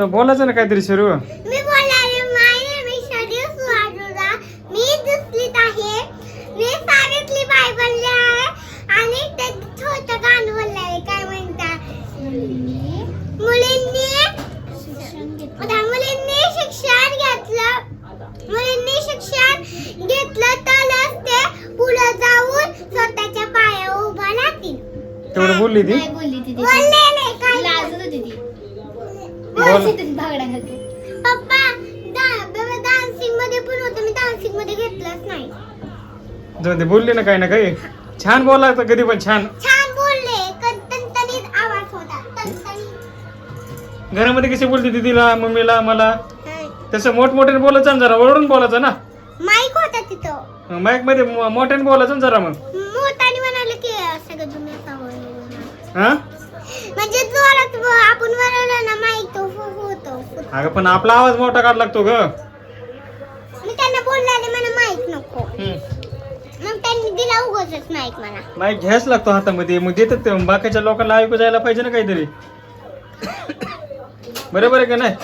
तर बोलायचं ना काहीतरी शरू मी बोलाले my name is Sharif Wadura मी दुसरीत आहे. मी सावित्री बाई बनले आहे आणि ते छोटं गाणं बोलले आहे. काय म्हणतात मुलींनी आता मुलींनी शिक्षण घेतलं. मुलींनी शिक्षण घेतलं तरच ते पुढे जाऊन स्वतःच्या पायावर उभा राहतील. तेवढं बोलली ती. बोलली. बोल. बोलत होती भागड्या घालते पप्पा डान्सिंगमध्ये पण होतं मी डान्सिंगमध्ये घेतलंच नाही. जाऊ दे बोलली ना काही ना काही. छान बोलायचं कधी पण छान. छान बोलले. तणतणीत आवाज होता. तणतणीत. घरामध्ये कशी बोलते तिला मम्मीला मला? तसं मोठमोठ्याने बोलायचं ना जरा ओरडून बोलायचं ना? माईक होता तिथं. माईकमध्ये मो- मोठ्याने बोलायचं ना जरा मग. मोठाने म्हणाले की सगळं हा? अगं पण आपला आवाज मोठा काढ लागतो ग. मी त्यांना बोलले मला माईक नको. मग त्यांनी दिला उगच माईक मला. माईक घ्यायच लागतो हातामध्ये. मग देतात ते. बाकीच्या लोकांना ऐकू जायला पाहिजे ना काहीतरी. बरोबर आहे का नाही?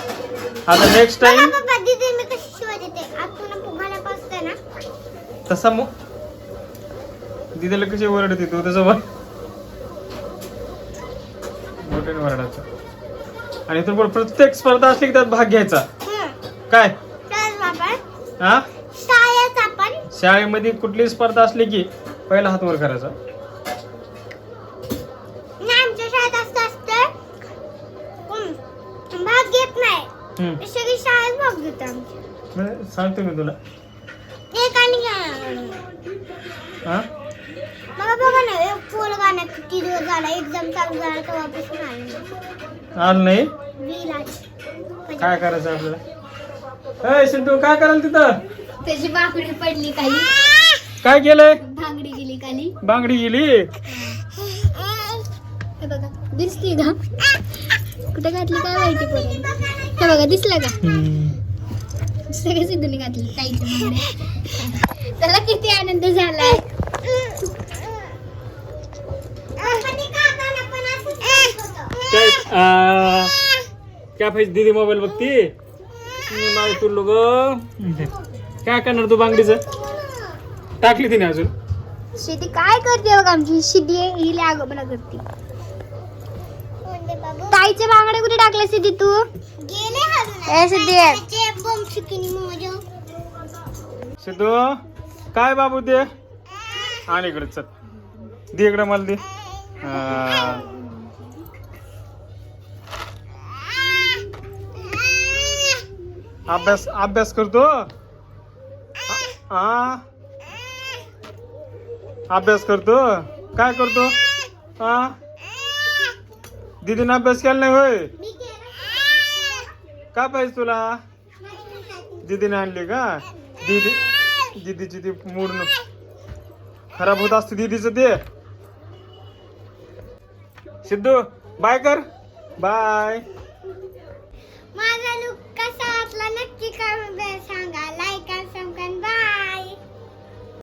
आता नेक्स्ट टाइम पप्पा दीदी मी कशी शिवाय देते? आपण पुघाला पासते ना? तसा मग दिदीला कशी ओरडते तू? तसं बोल. मोठ्याने ओरडायचं. आणि तुला प्रत्येक स्पर्धा असली की त्यात भाग घ्यायचा. काय? हा? शाळेमध्ये कुठली स्पर्धा असली की पहिला हात वर करायचा. नाही आमच्या शाळेत असतं. असतं. भाग घेत नाही. हम्म. सगळी शाळेत भाग घेतो आमची. सांगतो मी तुला. हा बघा ना एक पोल गाणं किती दिवस झाला एक्झाम चालू झाला तेव्हापासून आलं नाही. आलं नाही? विराज. काय करायचं आपल्याला? अय सिद्धू काय कराल तिथं? त्याची बाकडी पडली खाली. काय केलंय? भांगडी गेली खाली. बांगडी गेली? हे बघा दिसली का? कुठे घातली काय माहिती पर्यंत हे बघा दिसलं का? सगळ्या सिद्धूने घातली बांगड्या त्याला किती आनंद झालाय. काय पाहिजे दीदी मोबाईल बघती? मी मागे तुरलो ग. काय करणार तू बांगडीचं? टाकली तिने अजून. शेती काय करते बघ आमची? शेती ही आगोपणा करते. ताईचे बांगडे कुठे टाकले सिद्धी तू? ए, सिद्धी. सिद्धू काय बाबू ते? आणि इकडे चल. दे इकडे मला दे. हा. अभ्यास अभ्यास करतो हा अभ्यास करतो काय करतो हा दीदीने अभ्यास केला नाही होय? काय पाहिजे तुला? दीदीने आणली का? दीदी, दीदीची ती मूड न खराब होत असते दीदीचं ते. सिद्धू बाय कर. बाय